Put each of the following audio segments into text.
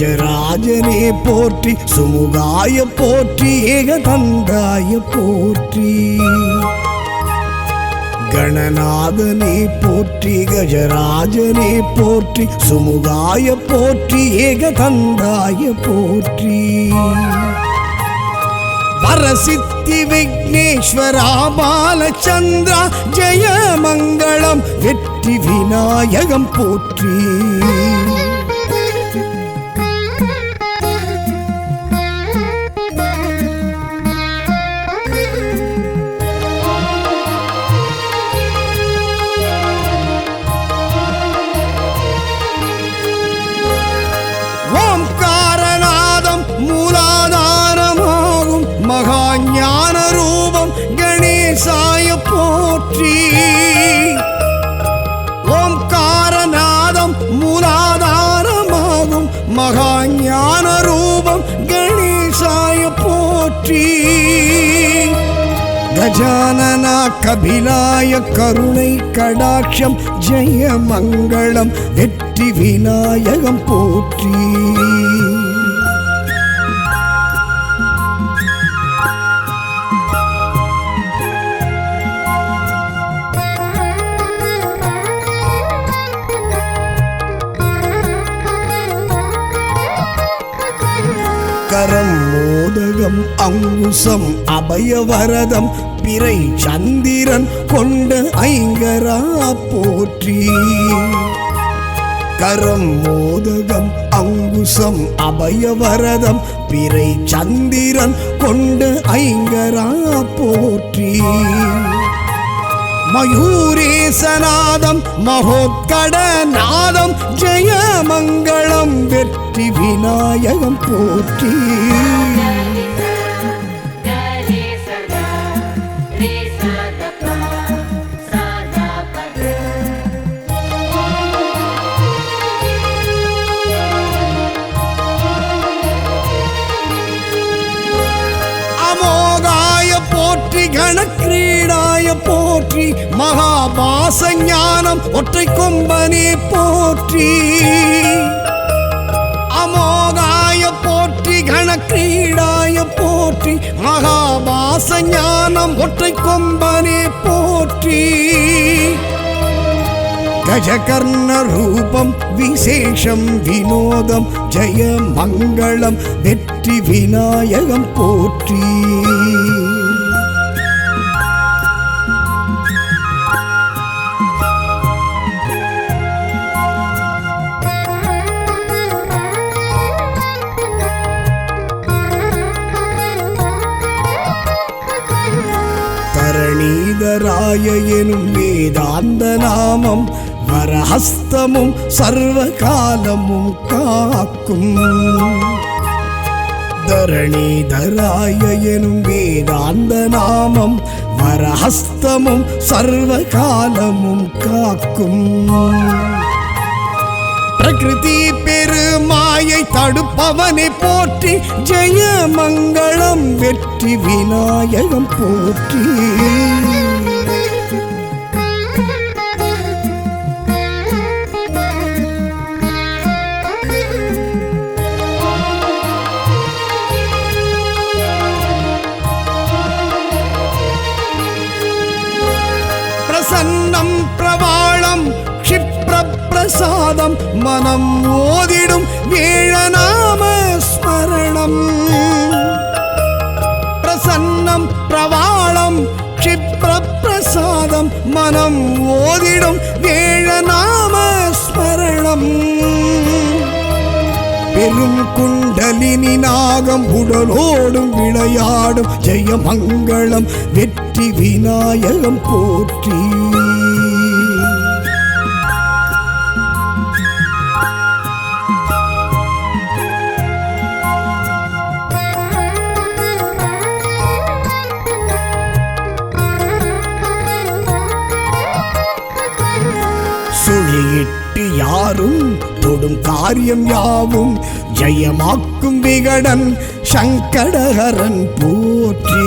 கணநாதனே போற்றி கஜராஜனே போற்றி சுமுகாய போற்றி ஏகதந்தாய போற்றி. கணநாதனே போற்றி கஜராஜனே போற்றி சுமுகாய போற்றி ஏகதந்தாய போற்றி. வரசித்தி விக்னேஸ்வரா பாலச்சந்திரா ஜெய மங்களம் வெற்றி விநாயகம் போற்றி. போற்றி ஓம்காரநாதம் மூலாதாரமாகும். மகா ஞான ரூபம் கணேசாய போற்றி. கஜானனா கபிலாய கருணை கடாட்சம் ஜெய மங்களம் வெற்றி விநாயகம் போற்றி. மோதகம் அங்குசம் அபயவரதம். பிறை சந்திரன் கொண்ட ஐங்கரா போற்றி. கரம் மோதகம் அங்குசம் அபயவரதம். பிறை சந்திரன் கொண்ட ஐங்கரா போற்றி. மயூரேசநாதம் மகோத்கடநாதம் ஜெய மங்களம் வெற்றி விநாயகம் போற்றி. கணக்கிரீடாய போற்றி மகாபாச ஞானம் ஒற்றை கொம்பனே போற்றி. அமோகாய போற்றி கணக்கிரீடாய போற்றி மகாபாச ஞானம் ஒற்றை கொம்பனே போற்றி. கஜகர்ண ரூபம் விசேஷம் வினோதம் ஜெய மங்களம் வேதராய எனும் வேதாந்த நாமம் வரஹஸ்தமும் சர்வ காலமும் காக்கும். தரணீதராய எனும் வேதாந்த நாமம் வரஹஸ்தமும் சர்வ காலமும் காக்கும். பிரகிருதி பெருமாயை தடுப்பவனை போற்றி ஜெய மங்களம் வெற்றி விநாயகம் போற்றி. பிரசாதம் மனம் ஓதிடும் வேழநாம ஸ்மரணம். பிரசன்னம் பிரவாளம் க்ஷிப்ர பிரசாதம் மனம் ஓதிடும் வேழநாம ஸ்மரணம். பெரும் குண்டலினி நாகம் உடலோடும் விளையாடும் ஜெயமங்கலம் வெற்றி விநாயகம் போற்றி. தொடும் காரியம் யாவும் ஜெயமாக்கும் விகடன் சங்கடகரன் போற்றி.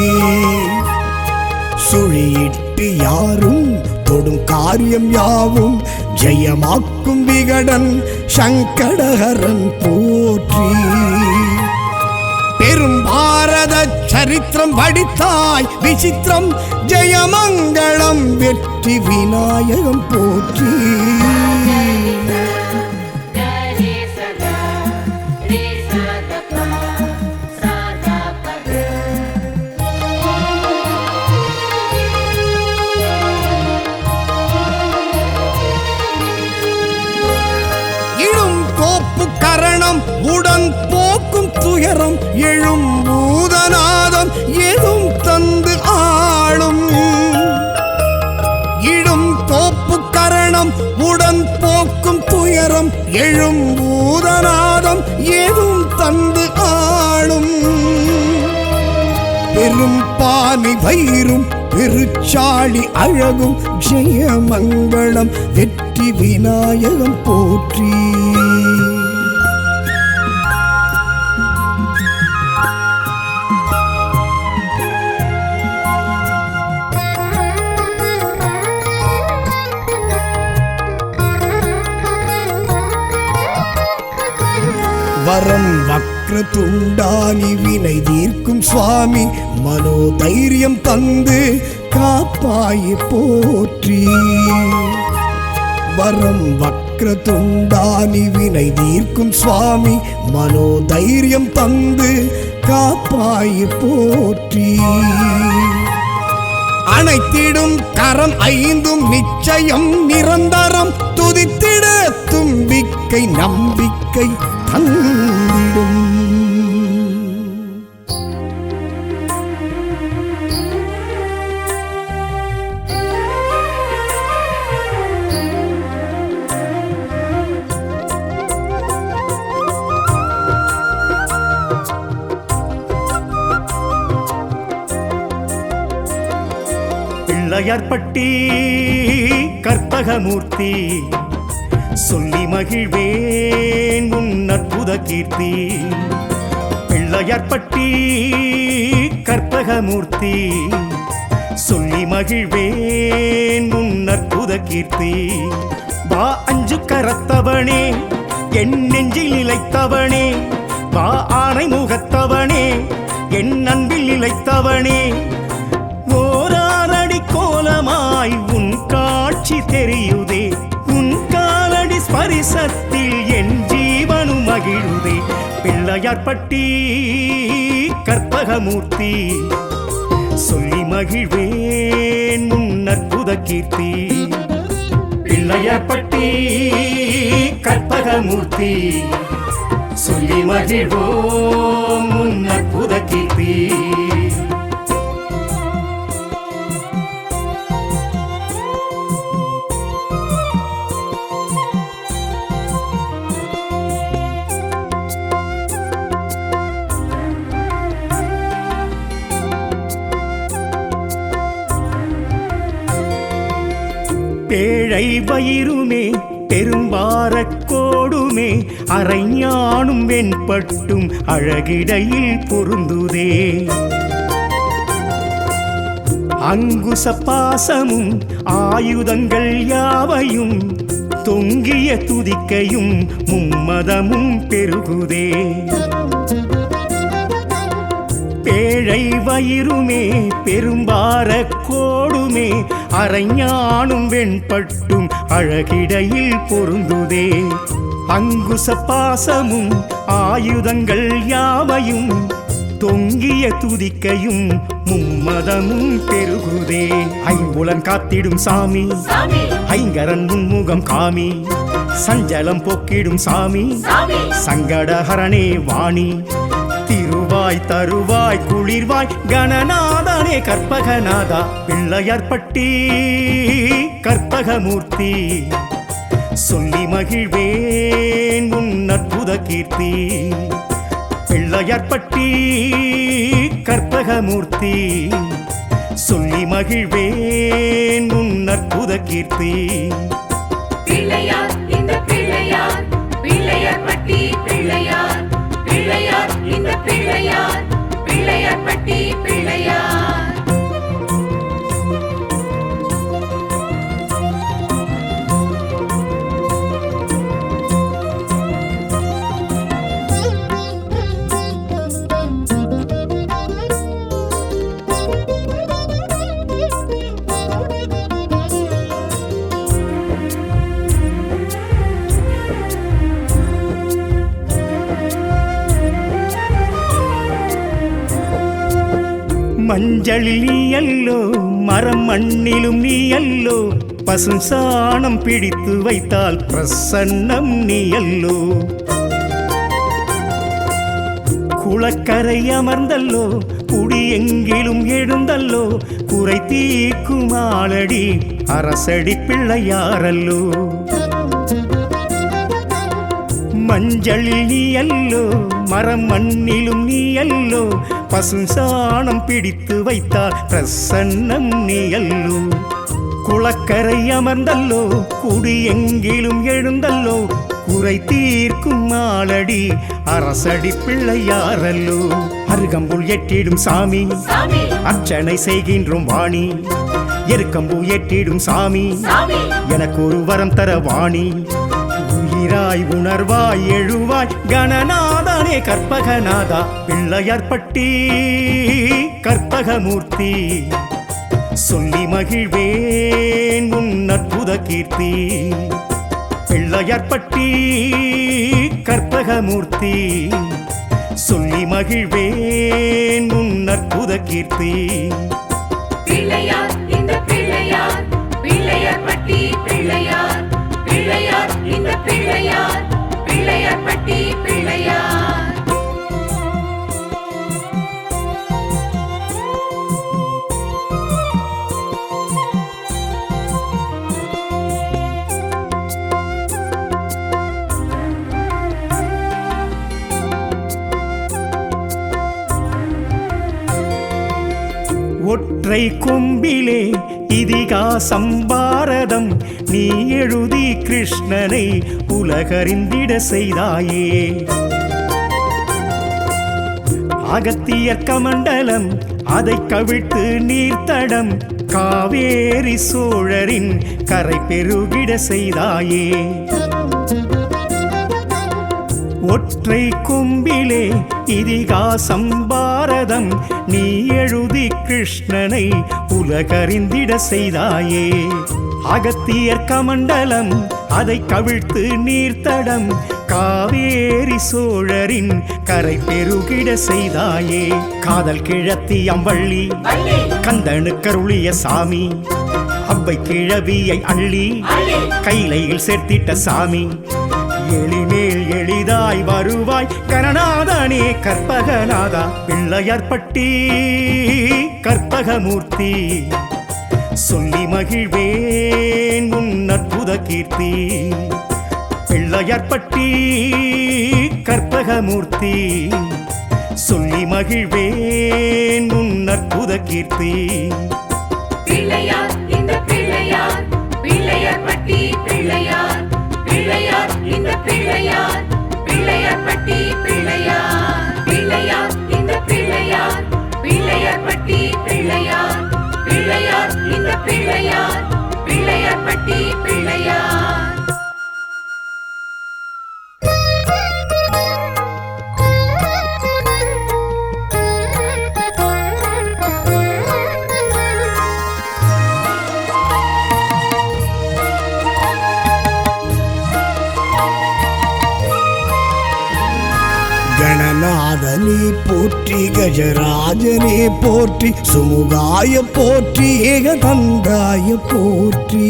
சுழியிட்டு யாரும் தொடும் காரியம் யாவும் ஜெயமாக்கும் விகடன் சங்கடகரன் போற்றி. பெரும் பாரத சரித்திரம் படித்தாய் விசித்திரம் ஜெயமங்கலம் வெற்றி விநாயகம் போற்றி. உடன் போக்கும் துயரம் எழும் பூதநாதம் எதும் தந்து ஆளும். இடும் தோப்பு கரணம் உடன் போக்கும் துயரம் எழும் பூதநாதம் எதும் தந்து ஆளும். பெரும் பாலி வயிறும் பெருச்சாளி அழகும் ஜெயமங்களம் வெற்றி விநாயகம் போற்றி. வரம் வக்ர துண்டானி வினை தீர்க்கும் சுவாமி மனோ தைரியம் தந்து காப்பாய் போற்றி. வரம் வக்ர துண்டானி வினை தீர்க்கும் சுவாமி மனோ தைரியம் தந்து காப்பாய் போற்றி. அனைத்திடும் கரம் ஐந்தும் நிச்சயம் நிரந்தரம். துதித்திட தும்பிக்கை நம்பிக்கை தந்திடும் பிள்ளையார்பட்டி கற்பகமூர்த்தி சொல்லி மகிழ்வே. அற்புத கீர்த்தி பிள்ளையார்பட்டி கற்பகமூர்த்தி சொல்லி மகிழ்வேன் உன் அற்புத கீர்த்தி வா அஞ்சு கரத்தவனே என் நெஞ்சில் இழைத்தவனே வா ஆனை முகத்தவனே என் அன்பில் இழைத்தவனே ஓராரடி கோலமாய் உன் காட்சி தெரியுதே உன் காலடி ஸ்பரிசத்தில் மகிழுதே பிள்ளையார்பட்டி கற்பகமூர்த்தி. சொல்லி மகிழ்வேன் முன் அற்புத கீர்த்தி பிள்ளையார்பட்டி கற்பகமூர்த்தி. சொல்லி மகிழ்வோம் முன் அற்புத கீர்த்தி. பேழை வயிறுமே பெரும்பாரக் கோடுமே அரைஞானும் வெண்பட்டும் அழகிடையில் பொருந்துதே. அங்குச பாசமும் ஆயுதங்கள் யாவையும் தொங்கிய துதிக்கையும் மும்மதமும் பெருகுதே. பேழை வயிறுமே பெரும்பார கோடுமே அரைஞானும் வெண்பட்டும் அழகிடையில் பொருந்துதே. அங்குச பாசமும் ஆயுதங்கள் யாவையும் தொங்கிய துதிக்கையும் மும்மதமும் பெருகுதே. ஐம்புலன் காத்திடும் சாமி. ஐங்கரன் முன்முகம் காமி. சஞ்சலம் போக்கிடும் சாமி. சாமி. சங்கடஹரணே வாணி. திருவாய் தருவாய் குளிர்வாய் கணநாதனே கற்பகநாதா பிள்ளையார்பட்டி கற்பகமூர்த்தி. சொல்லி மகிழ்வேன் உன் அற்புத கீர்த்தி. பிள்ளையார்பட்டி கற்பகமூர்த்தி. சொல்லி மகிழ்வேன் உன் அற்புத கீர்த்தி. பிள்ளையார் பிள்ளையார் பிள்ளையார் பட்டி பிள்ளையார். மஞ்சளில் நீ அல்லோ மரம் மண்ணிலும் நீ அல்லோ பசும் சாணம் பிடித்து வைத்தால் பிரசன்னம் நீ அல்லோ குளக்கரை அமர்ந்தல்லோ குடி எங்கிலும் எழுந்தல்லோ குறை தீக்கும் ஆளடி அரசடி பிள்ளையாரல்லோ. மஞ்சளில் நீ அல்லோ மரம் மண்ணிலும் நீ அல்லோ பசும் சாணம் பிடித்து வைத்தால் பிரசன்னம் நீ அல்லோ குளக்கரை அமர்ந்தல்லோ குடி எங்கிலும் எழுந்தல்லோ குறை தீர்க்கும் ஆளடி அரசடி பிள்ளையாரல்லோ. அருகம்புல் எட்டிடும் சாமி அர்ச்சனை செய்கின்றோம் வாணி. எருக்கம்பூ எட்டிடும் சாமி. எனக்கு ஒரு வரம் தர வாணி. உயிராய் உணர்வாய் எழுவாய் கணநாதனே கற்பகநாதா பிள்ளையார்பட்டி கற்பகமூர்த்தி. சொல்லி மகிழ்வேன் உன் அற்புத கீர்த்தி. பிள்ளையார்பட்டி கற்பகமூர்த்தி. சொல்லி மகிழ்வேன் உன் அற்புத கீர்த்தி. பிள்ளையார் பிள்ளையார் பிள்ளையார்பட்டி பிள்ளையார். ஒற்றை கொம்பிலே இதிகாசம் பாரதம் நீ எழுதி கிருஷ்ணனை உலகறிந்திட செய்தாயே. அகத்தியர் கமண்டலம் அதை கவிழ்த்து நீர்த்தடம் காவேரி சோழரின் கரை பெருகிட செய்தாயே. ஒற்றை கொம்பிலே இதிகாசம் பாரதம் நீ எழுதி கிருஷ்ணனை உலகறிந்திட செய்தாயே. அகத்தியர் கமண்டலம் அதை கவிழ்த்து நீர்த்தடம் காவேரி சோழரின் கரை பெருகிட செய்தாயே. காதல் கிழத்தி அம்பள்ளி கந்தனுக்கருளிய சாமி அவ்வை கிழவியை அள்ளி கைலையில் சேர்த்திட்ட சாமி எளிமேல் எளிதாய் வருவாய். கரணாதனே கற்பகநாதா பிள்ளையார்பட்டி கற்பகமூர்த்தி. சொல்லி மகிழ்வேன் உன் அற்புத கீர்த்தி. பிள்ளையார்பட்டி கற்பகமூர்த்தி. சொல்லி மகிழ்வேன் உன் அற்புத கீர்த்தி. பிள்ளையார் பிள்ளையார் பிள்ளையார் பட்டி பிள்ளையார். பிள்ளையார் இந்த பிள்ளையார். பிள்ளையார் பட்டி பிள்ளையார். பிள்ளையார் இந்த பிள்ளையார். பிள்ளையார் பட்டி பிள்ளையார். போற்றி போற்றி சுமுகாய போற்றி ஏகதந்தாய போற்றி.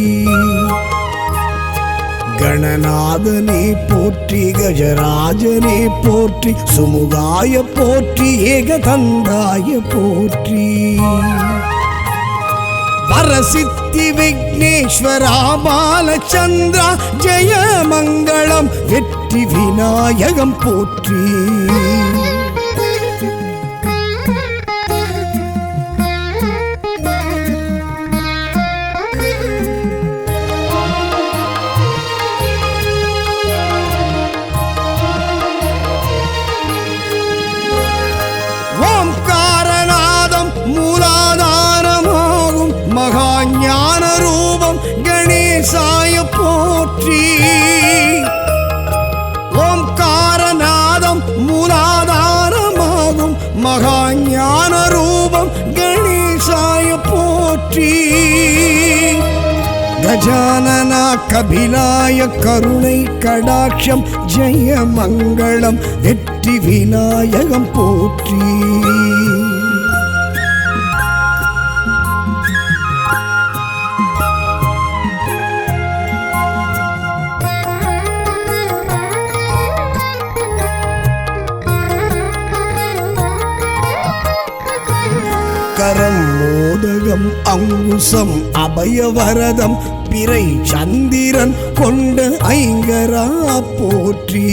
கணநாதனே போற்றி கஜராஜனே போற்றி சுமுகாய போற்றி ஏகதந்தாய போற்றி. வரசித்தி விக்னேஸ்வரா பாலச்சந்திரா ஜெய மங்களம் வெற்றி விநாயகம் போற்றி. போற்றி ஓம்காரநாதம் மூலாதாரமாகும். மகா ஞான ரூபம் கணேசாய போற்றி. கஜானனா கபிலாய கருணை கடாட்சம் ஜெய மங்களம் வெற்றி விநாயகம் போற்றி. மோதகம் அங்குசம் அபயவரதம் பிறை சந்திரன் கொண்ட ஐங்கரா போற்றி.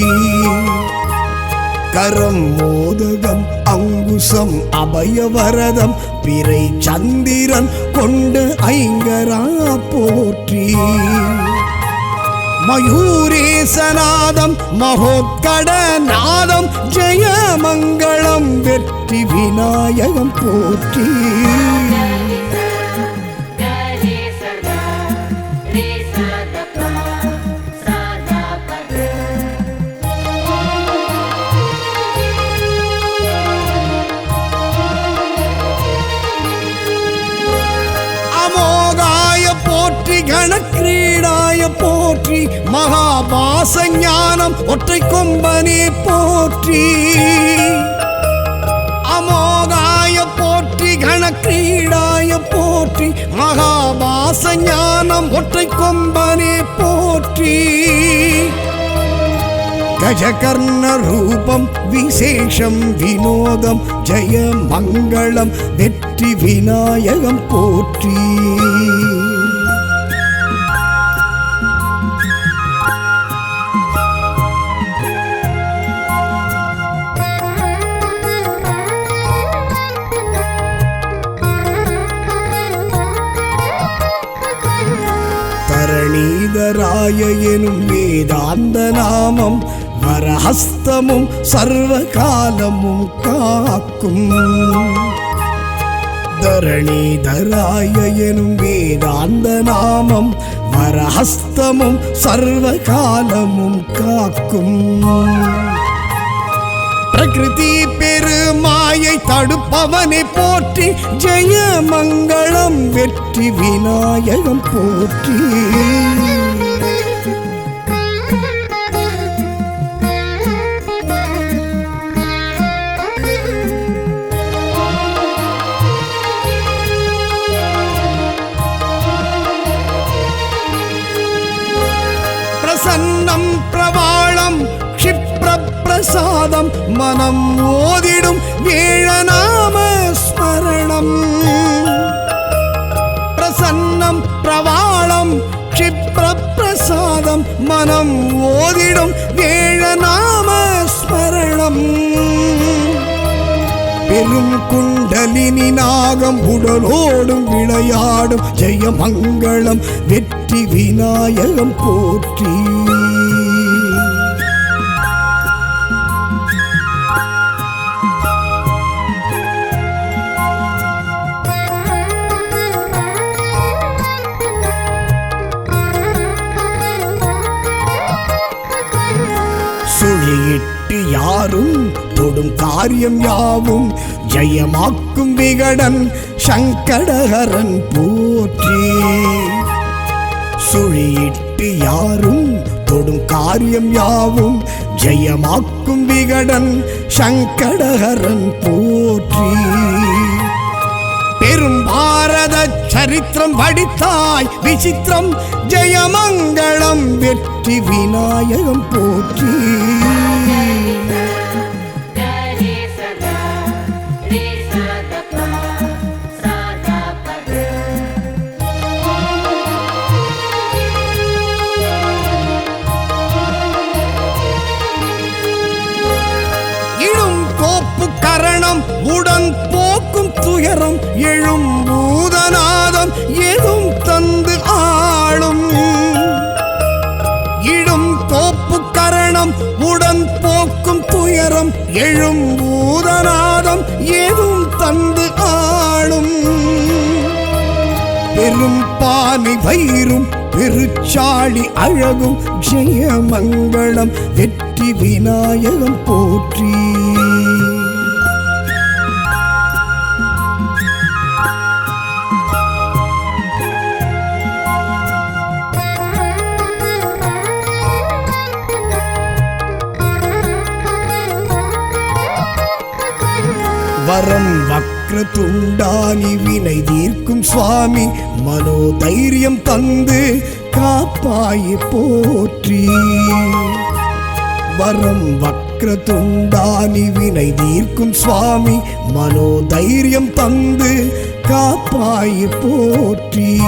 கரம் மோதகம் அங்குசம் அபயவரதம் பிறை சந்திரன் கொண்ட ஐங்கரா போற்றி. மயூரே தேசநாதம் மகோக்கட நாதம் ஜெயமங்கலம் வெற்றி விநாயகம் போற்றி. போற்றி கணக்கிரீடாய போற்றி மகாபாச ஞானம் ஒற்றை கொம்பனே போற்றி. அமோகாய போற்றி கணக்கிரீடாய போற்றி மகாபாச ஞானம் ஒற்றை கொம்பனே போற்றி. கஜகர்ண ரூபம் விசேஷம் வினோதம் ஜெய மங்களம் வெற்றி எனும் வேதாந்த நாமம் வரஹஸ்தமும் சர்வ காலமும் காக்கும். தரணீதராய எனும் வேதாந்த நாமம் வரஹஸ்தமும் சர்வ காலமும் காக்கும். பிரகிருதி பெருமாயை தடுப்பவனை போற்றி ஜெய மங்களம் வெற்றி விநாயகம் போற்றி. சாதம் மனம் ஓதிடும் வேழநாம ஸ்மரணம். பிரசன்னம் பிரவாளம் க்ஷிப்ர பிரசாதம் மனம் ஓதிடும் வேழநாம ஸ்மரணம். பெரும் குண்டலினி நாகம் உடலோடும் விளையாடும் ஜெயமங்கலம் வெற்றி விநாயகம் போற்றி. காரியம் யாவும் ஜெயமாக்கும் விகடன் சங்கடகரன் போற்றி. சுழியிட்டு யாரும் தொடும் காரியம் யாவும் ஜெயமாக்கும் விகடன் சங்கடகரன் போற்றி. பெரும் பாரத சரித்திரம் படித்தாய் விசித்திரம் ஜெயமங்கலம் வெற்றி விநாயகம் போற்றி. எழும் பூதநாதம் எதும் தந்து ஆளும். இடும் தோப்பு கரணம் உடன் போக்கும் துயரம் எழும் பூதநாதம் எதும் தந்து ஆளும். பெரும் பானை வயிறும் பெருச்சாளி அழகும் ஜெயமங்கலம் வெற்றி விநாயகம் போற்றி. துண்டானி வினை தீர்க்கும் சுவாமி மனோதைரியம் தந்து காப்பாய் போற்றி. வரம் வக்ர துண்டானி வினை தீர்க்கும் சுவாமி மனோதைரியம் தந்து காப்பாய் போற்றி.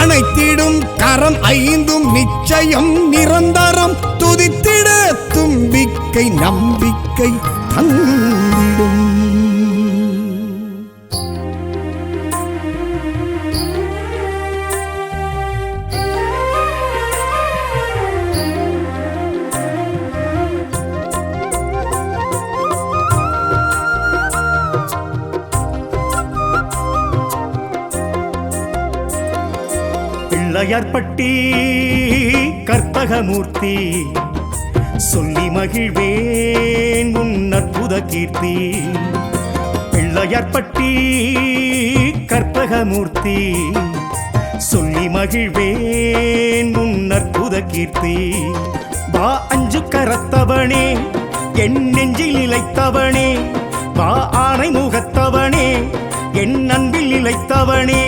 அனைத்திடும் கரம் ஐந்தும் நிச்சயம் நிரந்தரம். துதித்திட தும்பிக்கை நம்பிக்கை தந்திடும். பிள்ளையார்பட்டி கற்பகமூர்த்தி சொல்லி மகிழ்வேன் உன் அற்புத கீர்த்தி. பிள்ளையார்பட்டி கற்பகமூர்த்தி சொல்லி மகிழ்வேன் உன் அற்புத கீர்த்தி. வா அஞ்சு கரத்தவனே என் நெஞ்சில் இழைத்தவனே வா ஆனை முகத்தவனே என் அன்பில் இழைத்தவனே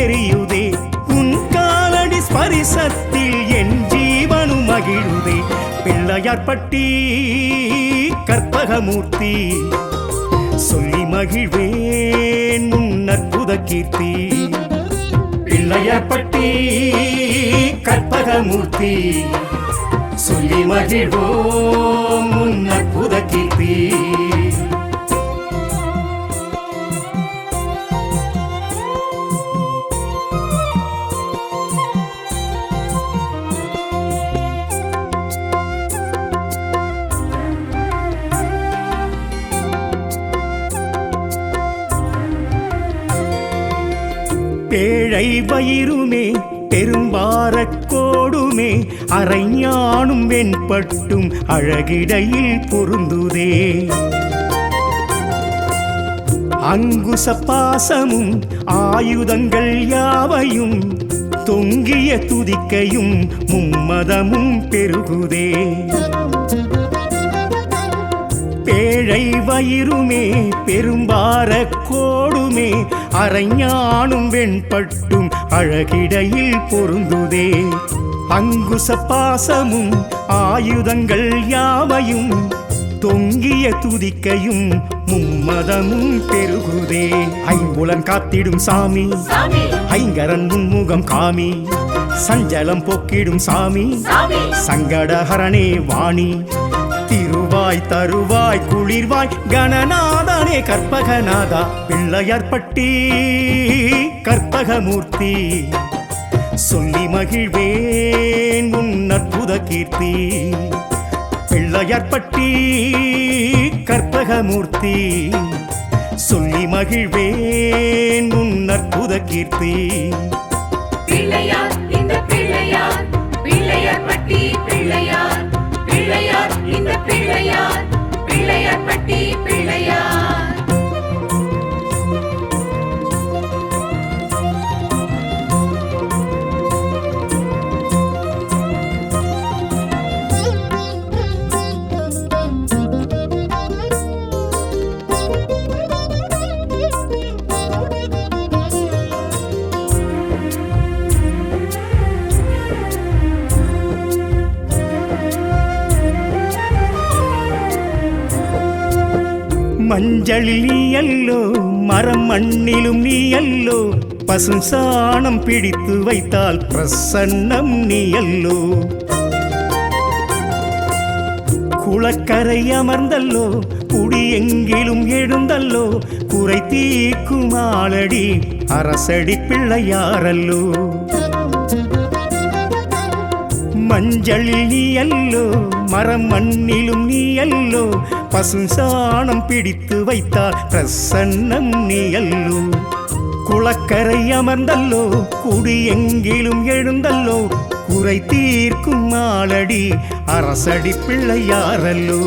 தெரியுதே. உன் காலடி ஸ்பரிசத்தில் என் ஜீவனு மகிழுதே. பிள்ளையார்பட்டி கற்பகமூர்த்தி. சொல்லி மகிழ்வேன் உன் அற்புத கீர்த்தி. பிள்ளையார்பட்டி கற்பகமூர்த்தி. சொல்லி மகிழ்வோம் உன் அற்புத கீர்த்தி. பேழை வயிறுமே பெரும்பாரக் கோடுமே அரைஞானும் வெண்பட்டும் அழகிடையில் பொருந்துதே. அங்குச பாசமும் ஆயுதங்கள் யாவையும் தொங்கிய துதிக்கையும் மும்மதமும் பெருகுதே. பேழை வயிறுமே பெரும்பார கோடுமே அரைஞானும் வெண்பட்டும் அழகிடையில் பொருந்துதே. அங்குச பாசமும் ஆயுதங்கள் யாவையும் தொங்கிய துதிக்கையும் மும்மதமும் பெருகுதே. ஐம்புலன் காத்திடும் சாமி. ஐங்கரன் முன்முகம் காமி. சஞ்சலம் போக்கிடும் சாமி. சாமி. சங்கடஹரணே வாணி. வருவாய் தருவாய் குளிர்வாய் கணநாதனே கற்பகநாதா பிள்ளையார்பட்டி கற்பகமூர்த்தி. சொல்லி மகிழ்வேன் உன் அற்புத கீர்த்தி. பிள்ளையார்பட்டி கற்பகமூர்த்தி. சொல்லி மகிழ்வேன் உன் அற்புத கீர்த்தி. இந்த பிள்ளையார் பிள்ளையார் பட்டி மஞ்சளில் நீ அல்லோ மரம் மண்ணிலும் நீ அல்லோ பசும் சாணம் பிடித்து வைத்தால் பிரசன்னம் நீ அல்லோ குளக்கரை அமர்ந்தல்லோ குடி எங்கிலும் எழுந்தல்லோ குறை தீக்கும் ஆளடி அரசடி பிள்ளையாரல்லோ. மஞ்சளில் நீ அல்லோ மரம் மண்ணிலும் நீ அல்லோ பசும் சாணம் பிடித்து வைத்தால் பிரசன்னம் நீ அல்லோ குளக்கரை அமர்ந்தல்லோ குடி எங்கிலும் எழுந்தல்லோ. குறை தீர்க்கும் ஆளடி அரசடி பிள்ளையாரல்லோ.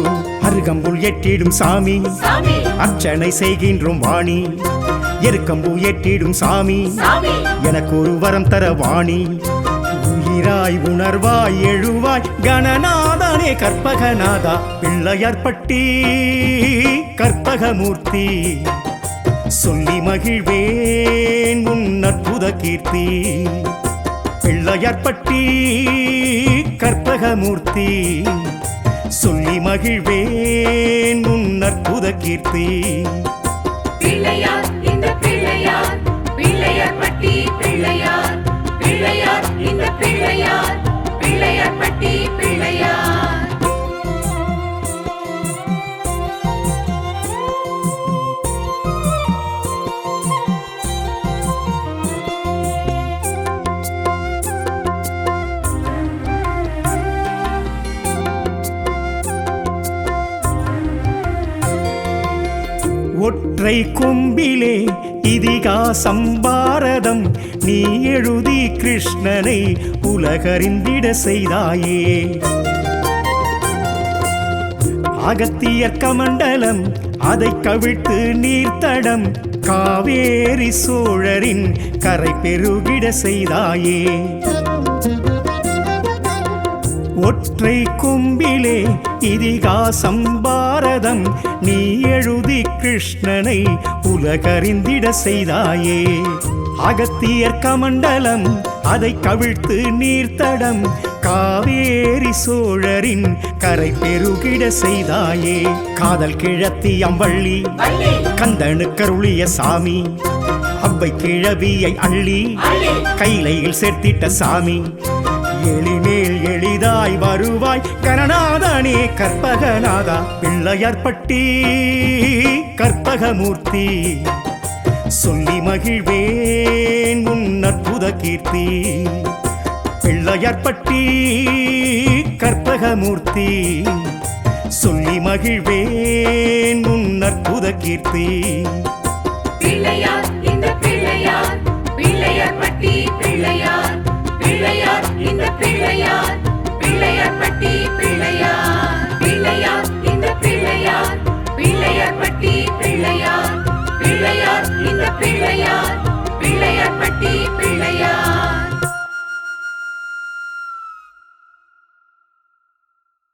அருகம்புல் எட்டிடும் சாமி அர்ச்சனை செய்கின்றோம் வாணி. எருக்கம்பூ எட்டிடும் சாமி எனக்கு ஒரு வரம் தர வாணி. உயிராய் உணர்வாய் எழுவாய் கணநாதனே கற்பகநாதா பிள்ளையார்பட்டி கற்பகமூர்த்தி. சொல்லி மகிழ்வேன் உன் அற்புத கீர்த்தி. பிள்ளையார்பட்டி கற்பகமூர்த்தி. சொல்லி மகிழ்வேன் உன் அற்புத கீர்த்தி. பிள்ளையார் இந்த பிள்ளையார் பிள்ளையார் பட்டி பிள்ளையார். பிள்ளையார் இந்த பிள்ளையார் பிள்ளையார் பட்டி பிள்ளையார் ஒற்றை கொம்பிலே இதிகாசம் பாரதம். நீ எழுதி கிருஷ்ணனை உலகறிந்திட செய்தாயே. அகத்தியர் கமண்டலம் அதை கவிழ்த்து நீர்த்தடம். காவேரி சோழரின் கரை பெருகிட செய்தாயே. ஒற்றை அன்பிலே இதிகாசம் பாரதம் நீ எழுதி கிருஷ்ணனை உலகறிந்திட செய்தாயே. அகத்தியர் கமண்டலம் அதை கவிழ்த்து நீர்த்தடம் காவேரி சோழரின் கரை பெருகிட செய்தாயே. காதல் கிழத்தி அம்பள்ளி வள்ளி கந்தனு கருளிய சாமி அவ்வை கிழவியை அள்ளி கைலையில் சேர்த்திட்ட சாமி வருவாய் வருவாய். கரணாதனே கற்பகநாதா. பிள்ளையார்பட்டி கற்பகமூர்த்தி. சொல்லி மகிழ்வேன் உன் அற்புத கீர்த்தி. பிள்ளையார்பட்டி கற்பகமூர்த்தி. சொல்லி மகிழ்வேன் உன் அற்புத கீர்த்தி. பிள்ளையார் பிள்ளையார். பிள்ளையார் இந்த பிள்ளையார். பிள்ளையார்பட்டி பிள்ளையார். பிள்ளையார் இந்த பிள்ளையார். பிள்ளையார்பட்டி பிள்ளையார். பிள்ளையார் இந்த பிள்ளையார். பிள்ளையார்பட்டி பிள்ளையார்.